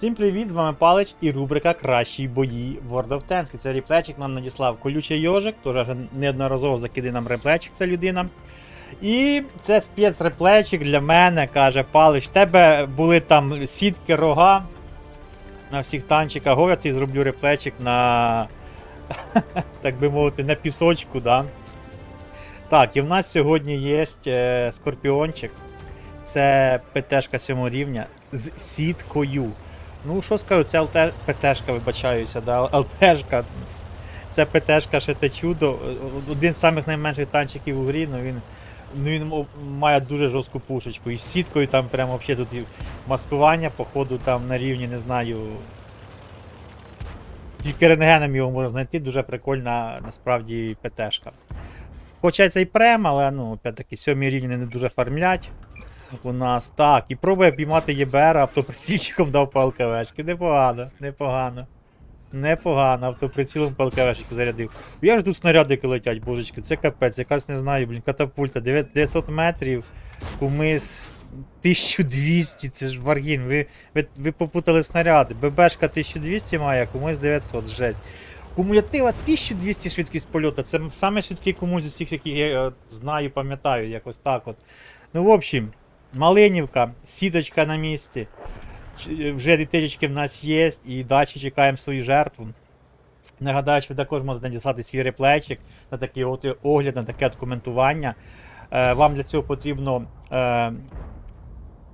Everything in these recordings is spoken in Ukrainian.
Всім привіт, з вами Палич і рубрика Кращі бої World of Tanks. Це реплечик нам надіслав колючий йожик, теж неодноразово закидає нам реплечик, ця людина. І це спецреплечик для мене, каже Палич. В тебе були там сітки, рога на всіх танчиках. Го, я ти зроблю реплечик на, так би мовити, на пісочку, да? Так, і в нас сьогодні є е, скорпіончик. Це ПТшка 7 рівня з сіткою. Ну, що скажу, це. ПТшка, вибачаюся, да? ЛТшка. Це ПТшка ще те чудо. Один з самих найменших танчиків у грі, ну він, ну, він має дуже жорстку пушечку. І з сіткою там прямо взагалі тут маскування, походу, там на рівні, не знаю. Тільки рентгеном його можна знайти, дуже прикольна насправді ПТшка. Хоча це і прем, але ну, опять-таки, сьомі рівні не дуже фармлять у нас. Так, і пробує піймати ЄБР, автоприцільчиком дав по ЛКВшки. Непогано, непогано. Непогано, автоприцілом по ЛКВшки зарядив. Я ж тут снарядики летять, божечки, це капець, якась не знаю, блін, катапульта, 900 метрів, кумис 1200, це ж варгін. Ви, ви, ви попутали снаряди. ББшка 1200 має, кумис 900, жесть. Кумулятива 1200 швидкість польоту. Це саме швидкий кумуль з усіх, яких я е, знаю, пам'ятаю, якось так от. Ну, в общем, Малинівка, сіточка на місці. Вже дитячки в нас є, і далі чекаємо свою жертву. Нагадаю, що ви також можете надіслати свій реплечик на такий от огляд, на таке от коментування. Е, вам для цього потрібно е,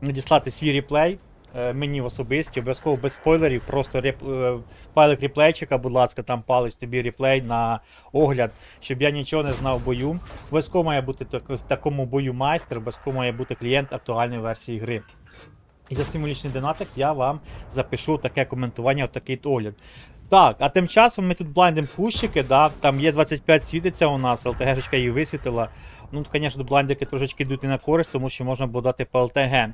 надіслати свій реплей. Е, Мені в особисті, обов'язково без спойлерів, просто реп, е, файлик реплейчика, будь ласка, там палець тобі реплей на огляд, щоб я нічого не знав в бою. Обов'язково має бути так- такому бою майстер, обов'язково має бути клієнт актуальної версії гри. І за символічний донатик я вам запишу таке коментування, такий огляд. Так, а тим часом ми тут блайндимо пущики, да, там є 25 світиться у нас, ЛТГшечка її висвітила. Ну, звісно, блайндики трошечки йдуть і на користь, тому що можна було дати по ЛТГ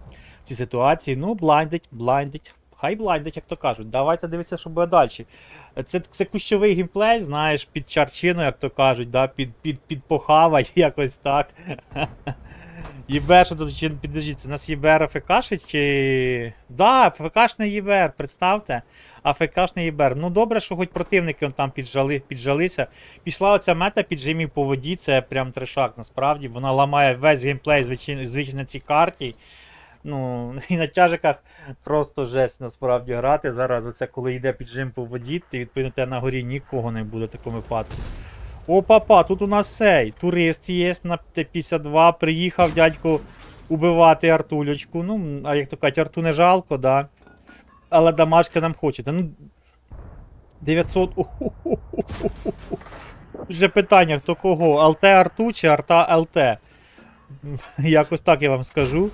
в цій ситуації. Ну, блайндить, блайндить. Хай блайндить, як то кажуть. Давайте дивитися, що буде далі. Це, це кущовий геймплей, знаєш, під чарчину, як то кажуть, да, під, під, під похавай, якось так. ЄБР, що тут чи підождіть, це у нас ЄБР АФКшить чи. Да, АФКшний ЄБР, представте. АФКшний ЄБР. Ну добре, що хоч противники там піджали, піджалися. Пішла оця мета піджимів по воді, це прям трешак, насправді. Вона ламає весь геймплей, звичайно, звичайно на цій карті. Ну, і на тяжиках просто жесть насправді грати. Зараз оце коли йде піджим по воді, ти відповідно на горі нікого не буде в такому випадку. О, папа, тут у нас сей. Турист є на Т-52. Приїхав дядько убивати Артулечку. Ну, а як то кажуть, арту не жалко, да. Але дамажки нам хочете. Ну. 900. Вже питання, хто кого? ЛТ Арту чи Арта ЛТ? Якось так я вам скажу.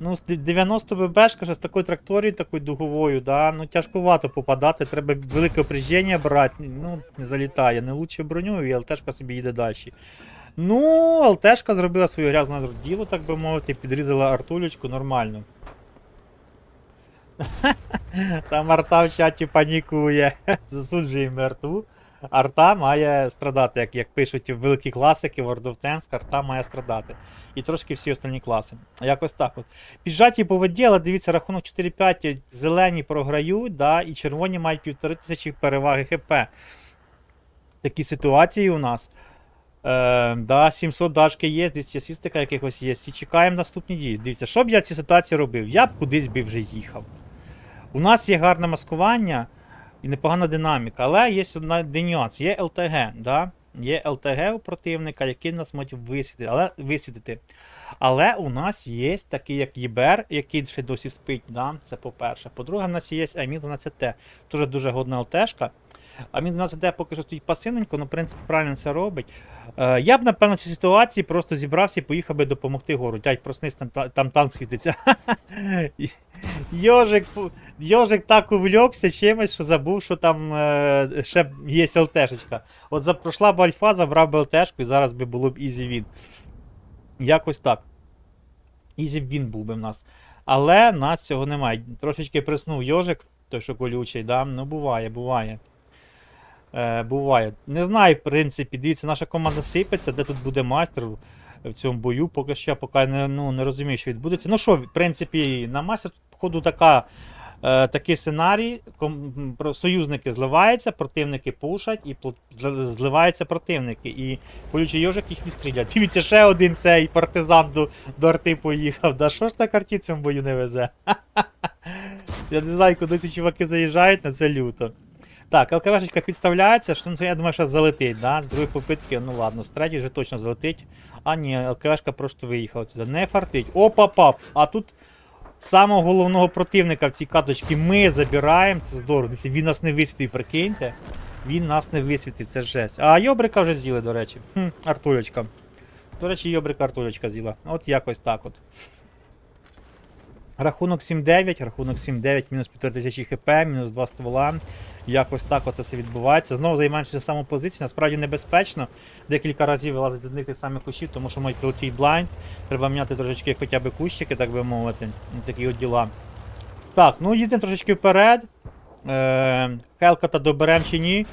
Ну, 90 ББшка ще з такою тракторією, такою дуговою, да, ну тяжкувато попадати, треба велике опряження брати, ну, не залітає, не лучше броню, і ЛТшка собі їде далі. Ну, ЛТшка зробила своє грязне діло, так би мовити, підрізала артулечку нормально. Там арта в чаті панікує. Засуджуємо арту. Арта має страдати, як, як пишуть великі класики World of Tanks, арта має страдати. І трошки всі остальні класи. Якось так от. Піджаті по воді, але дивіться, рахунок 4-5, зелені програють, да, і червоні мають півтори тисячі переваги ХП. Такі ситуації у нас. Е, да, 700 дашки є, 200 асістика якихось є. І чекаємо наступні дії. Дивіться, що б я в цій ситуації робив? Я б кудись би вже їхав. У нас є гарне маскування і непогана динаміка, але є одна нюанс, є ЛТГ. Да? Є ЛТГ у противника, який нас може висвітити. Але, висвітити. але у нас є такий, як ЄБР, який ще досі спить. Да? Це по-перше. По-друге, у нас є Аміз 12Т. Теж дуже годна ЛТшка. А він 12Т поки що стоїть пасивненько, ну, в принципі, правильно це робить. Е, я б, напевно, в цій ситуації просто зібрався і поїхав би допомогти гору. Дядь, проснись, там, там танк світиться. Йожик, Йожик так увлекся чимось, що забув, що там е, ще є ЛТшечка. От за, пройшла б альфа, забрав би ЛТшку і зараз би було б ізі він. Якось так. Ізі він був би в нас. Але нас цього немає. Трошечки приснув Йожик, той, що колючий, да? ну буває, буває. Е, буває. Не знаю, в принципі, дивіться, наша команда сипеться, де тут буде майстер в- цьому бою. Поки що поки не, ну, не розумію, що відбудеться. Ну що, в принципі, на майстер, тут, походу, така Е, такий сценарій, ком- союзники зливаються, противники пушать, і зливаються противники. І колючий йожик їх відстріляє. Дивіться, ще один цей партизан до, до арти поїхав. Да що ж так арті цьому бою не везе? Я не знаю, куди ці чуваки заїжджають, на це люто. Так, ЛКВшечка підставляється, що ну, я думаю, що залетить, да? З другої попитки, ну ладно, з третьої вже точно залетить. А ні, ЛКВшка просто виїхала сюди. Не фартить. Опа, пап. А тут самого головного противника в цій каточці ми забираємо. Це здорово. Він нас не висвітив, прикиньте. Він нас не висвітив, це жесть. А Йобрика вже з'їли, до речі. Хм, Артулечка. До речі, Йобрика Артулечка з'їла. От якось так от. Рахунок 7-9, рахунок 7-9, мінус 1500 хп, мінус 2 ствола. Якось так оце все відбувається. Знову займаємося саму позицію, насправді небезпечно. Декілька разів вилазить з одних тих самих кущів, тому що мають прилетіть блайнд. Треба міняти трошечки хоча б кущики, так би мовити. Такі от діла. Так, ну їдемо трошечки вперед. Е, Хелката доберем чи ні?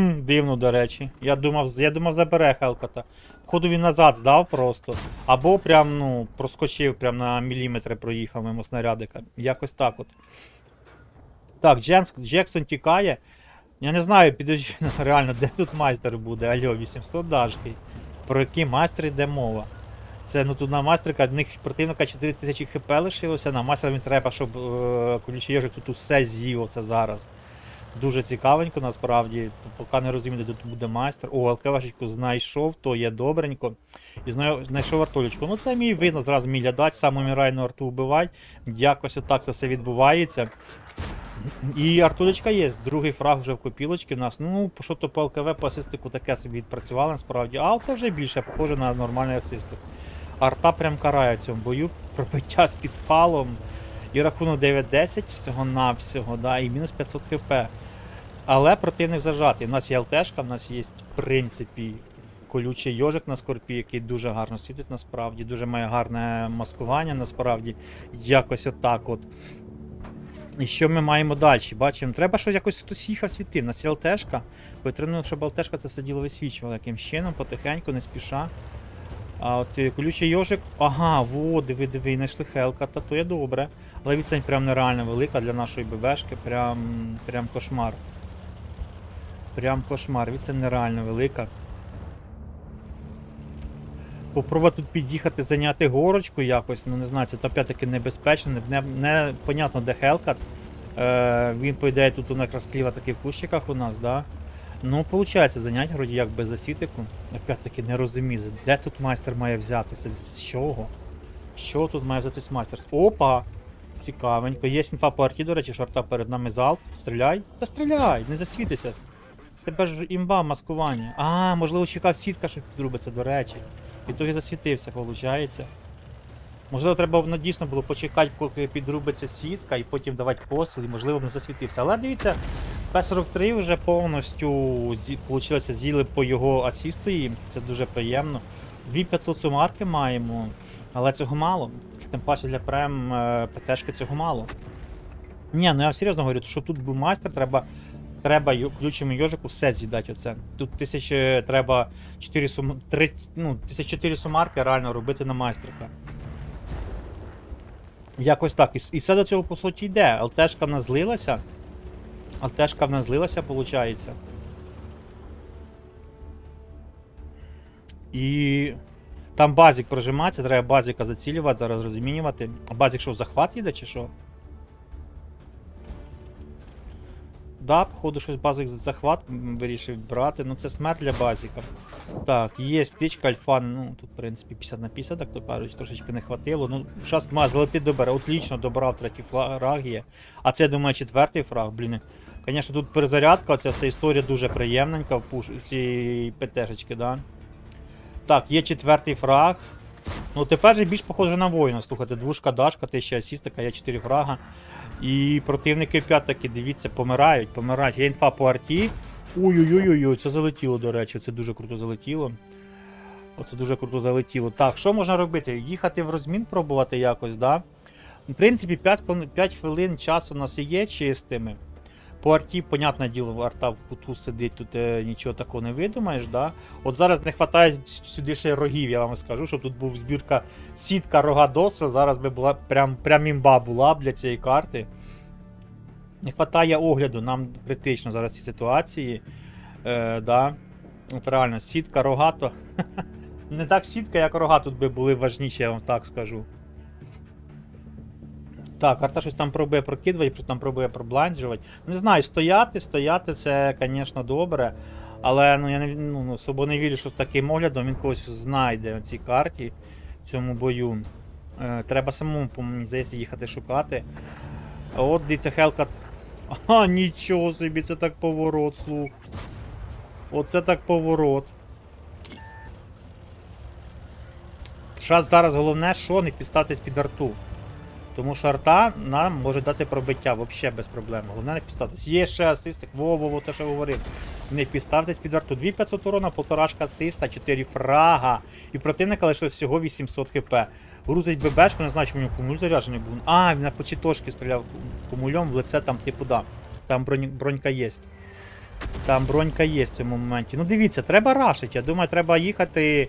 Хм, дивно, до речі. Я думав, я думав забере Хелката. Походу він назад здав просто. Або прям, ну, проскочив, прям на міліметри проїхав мимо снарядика. Якось так от. Так, Дженс, Джексон тікає. Я не знаю, підожди, реально, де тут майстер буде? Альо, 800 дашки. Про який майстер йде мова? Це ну тут на майстерка, в них противника 4000 хп лишилося, на майстера він треба, щоб е, колючий йожик тут усе з'їв оце зараз. Дуже цікавенько насправді. Поки не розумію, де тут буде майстер. О, ЛКВшечку знайшов, то є добренько. І знайшов артулечку. Ну це мій видно, зразу мій глядач, сам умирайну арту вбивать. Якось отак це все відбувається. І артулечка є. Другий фраг вже в копілочці в нас. Ну, що то по ЛКВ по асистику таке собі відпрацювали насправді. А це вже більше похоже на нормальний асистик. Арта прям карає в цьому бою. Пробиття з підпалом. І рахунок 9-10 всього-навсього, да, і мінус 500 хп. Але противник зажатий. У нас є ЛТшка, в нас є, в принципі, колючий йожик на скорпі, який дуже гарно світить насправді, дуже має гарне маскування насправді. Якось отак от. І що ми маємо далі? Бачимо, треба, щоб якось хтось їхав світив. У нас є ЛТшка. Потрібно, щоб ЛТшка це все діло висвічувала якимсь чином, потихеньку, не спіша. А от е, колючий йожик. Ага, во, диви, диви, знайшли Хелка, та то є добре. Але відстань прям нереально велика для нашої ББшки, прям, прям кошмар. Прям кошмар, відстань нереально велика. Попробувати тут під'їхати, зайняти горочку якось, ну не знаю, це опять-таки небезпечно, не, не, понятно де Хелкат. Е, він, по ідеї, тут у якраз сліва таки в кущиках у нас, да? Ну, виходить, зайняти вроді як без засвітику. Опять-таки не розумію, де тут майстер має взятися? З чого? Що тут має взятись майстер? Опа! Цікавенько. Є інфа по арті, до речі, що арта перед нами залп. Стріляй. Та стріляй, не засвітися. Тебе ж імба маскування. А, можливо, чекав сітка, що підрубиться, до речі. І то і засвітився, виходить. Можливо, треба б дійсно було почекати, поки підрубиться сітка, і потім давати посил, і можливо б не засвітився. Але дивіться, П-43 вже повністю зі, получилося, з'їли по його асісту їм. Це дуже приємно. 2500 сумарки маємо, але цього мало. Тим паче для прем е, ПТшки цього мало. Ні, ну я серйозно говорю, що тут був майстер, треба. Треба ю- йожику все з'їдати оце. Тут тисячі треба 4 сум... 3, ну, 1004 сумарки реально робити на майстерка. Якось так. І, і все до цього по суті йде. ЛТшка в злилася. ЛТшка в злилася, виходить. І там базік прожимається, треба базіка зацілювати, зараз розмінювати. А базік що, захват їде чи що? Да, походу, щось базик захват вирішив брати. Ну це смерть для базіка. Так, є стичка альфа, ну тут, в принципі, 50 на 50, так то кажуть, трошечки не хватило. Ну, зараз має залетить добре. Отлично добрав третій фраг є. А це, я думаю, четвертий фраг, блін. Звісно, тут перезарядка, ця вся історія дуже приємненька в пуш... цій ПТшечки, да. Так, є четвертий фраг. Ну, тепер же більш похоже на воїна. Слухайте, двушка дашка, 1000 асістика, є 4 фрага. І противники п'ятаки, дивіться, помирають, помирають. Є інфа по арті. Ой-ой-ой, це залетіло, до речі, це дуже круто залетіло. Оце дуже круто залетіло. Так, що можна робити? Їхати в розмін пробувати якось, да? В принципі, 5, 5 хвилин часу у нас є чистими. По арті, понятне діло, арта в куту сидить, тут е, нічого такого не видумаєш, да? От зараз не вистачає сюди ще рогів, я вам скажу, щоб тут був збірка сітка рога доса, зараз би була прям, прям імба була б для цієї карти. Не вистачає огляду, нам критично зараз в цій ситуації. Е, да. От реально, сітка, рогато. Не так сітка, як рога тут би були важніші, я вам так скажу. Так, арта щось там пробує прокидувати, там пробує пробланджувати. Не знаю, стояти, стояти це, звісно, добре. Але ну, я не, ну, ну, особо не вірю, що з таким оглядом він когось знайде на цій карті, в цьому бою. Е, треба самому, по мені здається, їхати шукати. От дивіться, Хелкат. А, нічого собі, це так поворот, слух. Оце так поворот. Зараз головне, що не підставитись під арту. Тому що арта нам може дати пробиття взагалі без проблем. Головне не підставитись. Є ще асистик, во-во-во, те, що говорив. Не підставтесь під арту. 2500 урона, полторашка асиста, 4 фрага. І противника лише всього 800 хп. Грузить ББшку, не знаю, чому нього кумуль заряджений був. А, він на почітошки стріляв кумульом в лице там, типу, да. Там бронь, бронька є. Там бронька є в цьому моменті. Ну дивіться, треба рашити. Я думаю, треба їхати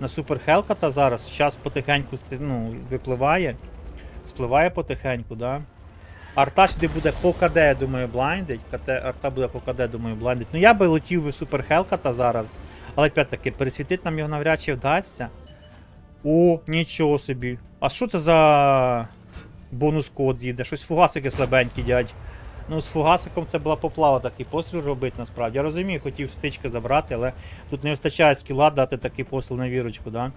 на Супер Хелката зараз. Зараз потихеньку ну, випливає. Спливає потихеньку, да. Арта сюди буде по КД, я думаю, блайндить. КТ, арта буде по КД, думаю, блайндить. Ну я би летів би Супер Хелката зараз. Але опять-таки, пересвітити нам його навряд чи вдасться. О, нічого собі. А що це за бонус код їде? Щось фугасики слабенькі, дядь. Ну, з фугасиком це була поплава такий постріл робити насправді. Я розумію, хотів стички забрати, але тут не вистачає скіла дати такий постріл на вірочку, да?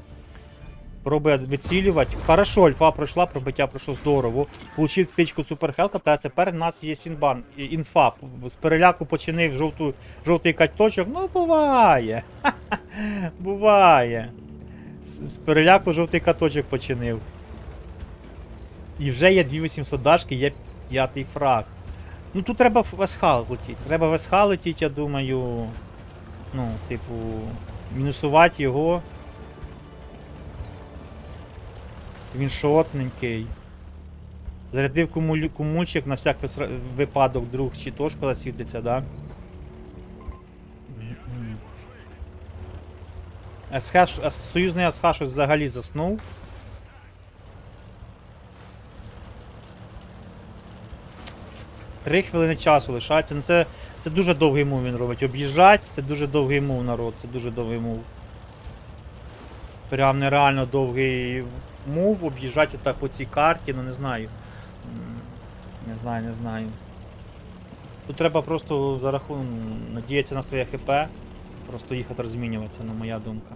Пробує вицілювати. Хорошо, альфа пройшла, пробиття пройшло здорово. Получив стичку суперхелка, та тепер в нас є сінбан. Інфа. З переляку починив жовту, жовтий каточок. Ну, буває. Буває. З- переляку жовтий каточок починив. І вже є 2800 дашки, є п'ятий фраг. Ну тут треба в СХ. Треба в СХ я думаю. Ну, типу, мінусувати його. Він шотненький. Зарядив кумуль... кумульчик на всяк випадок друг чи тошка засвітиться, да? СХ, союзний СХ взагалі заснув. Три хвилини часу лишається. Ну це, це дуже довгий мув він робить. Об'їжджать, це дуже довгий мув, народ, це дуже довгий мув. Прям нереально довгий мув, об'їжджати отак по цій карті, ну не знаю. Не знаю, не знаю. Тут треба просто за рахунок надіятися на своє ХП, просто їхати розмінюватися, ну моя думка.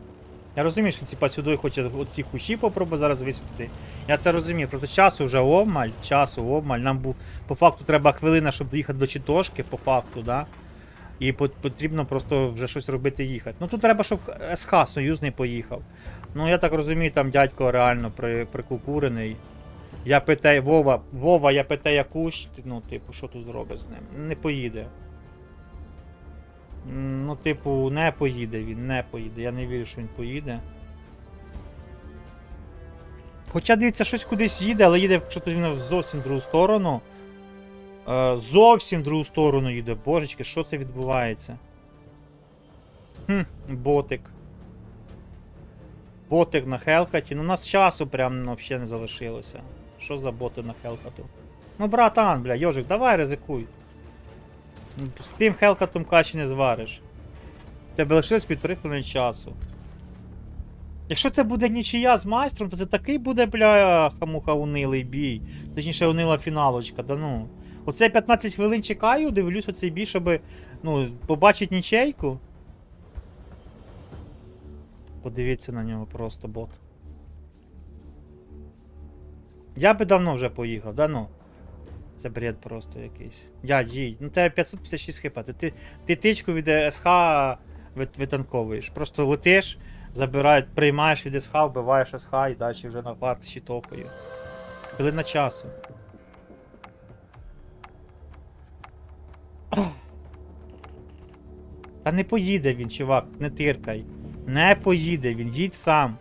Я розумію, що ці сюди хоче оці кущі попробувати зараз висвітлити. Я це розумію, просто часу вже обмаль, часу обмаль. Нам був по факту треба хвилина, щоб доїхати до Читошки, по факту, да? І потрібно просто вже щось робити їхати. Ну тут треба, щоб СХ союзний поїхав. Ну я так розумію, там дядько реально при, прикукурений. Я питаю, Вова, Вова, я питаю якусь, ну, типу, що тут зробить з ним? Не поїде. Ну, типу, не поїде він, не поїде. Я не вірю, що він поїде. Хоча дивіться, щось кудись їде, але їде що він в другу сторону. Е, зовсім в другу сторону їде. Божечки, що це відбувається? Хм, ботик. Ботик на Хелкаті. Ну, у нас часу прям ну, взагалі не залишилося. Що за боти на Хелкату? Ну, братан, бля, Йожик, давай ризикуй. З тим Хелкатом качі не звариш. Тебе лишилось півтори хвилини часу. Якщо це буде нічия з майстром, то це такий буде, бля, хамуха унилий бій. Точніше, унила фіналочка, да ну. Оце я 15 хвилин чекаю, дивлюся цей бій, щоб ну, побачити нічейку. Подивіться на нього просто бот. Я би давно вже поїхав, да ну. Це бред просто якийсь. Я їдь. Ну тебе 556 хп. Ти, ти, ти тичку від СХ вит- витанковуєш. Просто летиш, забираєш, приймаєш від СХ, вбиваєш СХ і далі вже на фарт щитовкою. Хвилина часу. Та не поїде він, чувак, не тиркай. Не поїде він, їдь сам.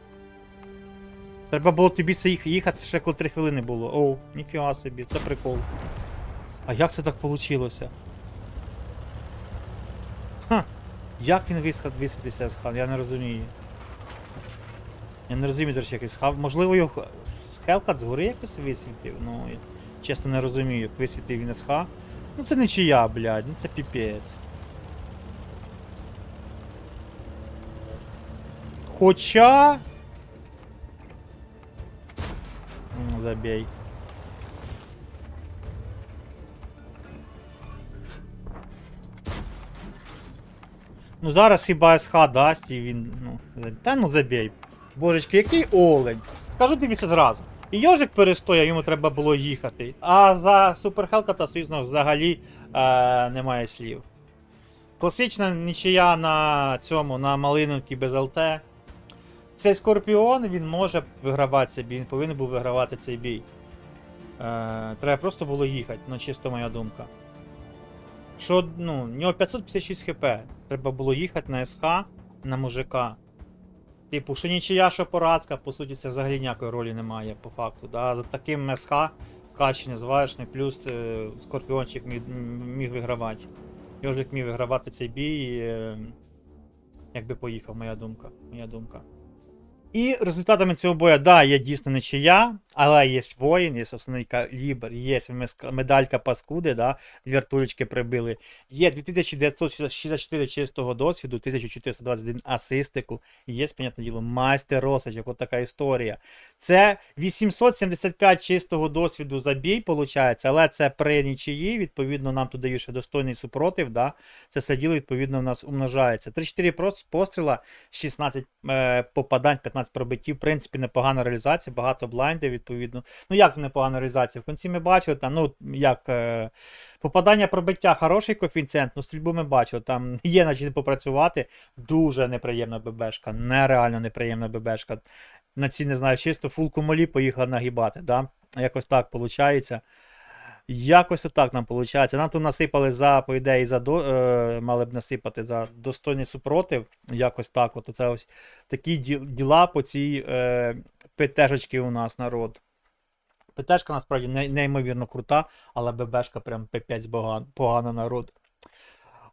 Треба було тобі їхати ще коли 3 хвилини було. Оу, ніфіга собі, це прикол. А як це так вийшло? Ха. Як він висвітився з хан? Я не розумію. Я не розумію, до речі, якийсь хав. Можливо, його Хелкат згори якось висвітив, ну чесно не розумію, як висвітив він СХ. Ну це не чия, блядь, ну це піпець. Хоча. Забей. Ну зараз хіба СХ дасть і він. Ну. Та ну забей. Божечки, який олень. Скажу дивіться зразу. І йожик перестояв, йому треба було їхати. А за Супер Хелката, звісно, взагалі е, немає слів. Класична нічия на цьому, на малиновці без ЛТ. Цей Скорпіон він може вигравати він повинен був вигравати цей бій. Е, треба просто було їхати, ну чисто моя думка. Що, ну, у нього 556 хп. Треба було їхати на СХ на мужика. Типу, що нічия, що поразка, по суті, це взагалі ніякої ролі немає по факту. Да? За таким СХ качення зварочний, плюс е, Скорпіончик міг, міг вигравати. Йожик міг вигравати цей бій, е, якби поїхав, моя думка. Моя думка. І результатами цього бою, да, є дійсно нічия, але є воїн, є основний калібр, є медалька паскуди, да, дві артулечки прибили. Є 2964 чистого досвіду, 1421 асистику, і є, понятне діло, майстер розсачок, от така історія. Це 875 чистого досвіду за бій, виходить, але це при нічиї, відповідно, нам тут дають ще достойний супротив, да, це все діло, відповідно, у нас умножається. 34 прос- постріла, 16 е, попадань, 15 пробиттів. В принципі, непогана реалізація, багато блайндів, відповідно. Ну, як непогана реалізація? В кінці ми бачили, там, ну, як е, попадання пробиття, хороший коефіцієнт, ну, стрільбу ми бачили, там є над чим попрацювати. Дуже неприємна ББшка, нереально неприємна ББшка. На ці, не знаю, чисто фулку молі поїхала нагибати, да? Якось так виходить. Якось отак нам виходить. Нам тут насипали за, по ідеї, за до, е, мали б насипати за достойний супротив. Якось так. От це ось такі діла по цій е, ПТшечці у нас народ. ПТшка насправді не, неймовірно крута, але ББшка прям П5 погана, погана народ.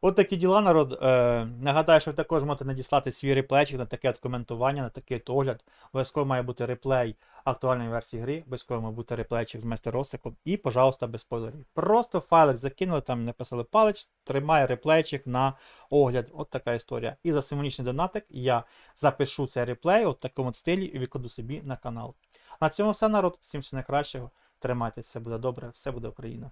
От такі діла, народ. Е, нагадаю, що ви також можете надіслати свій реплейчик на таке от коментування, на такий от огляд. Обов'язково має бути реплей актуальної версії гри, обов'язково має бути реплейчик з Мастер Росиком. І, пожалуйста, без спойлерів. Просто файлик закинули, там написали палець, тримає реплейчик на огляд. От така історія. І за символічний донатик я запишу цей реплей от такому стилі і викладу собі на канал. На цьому все, народ. Всім всього найкращого. Тримайтесь, все буде добре, все буде Україна.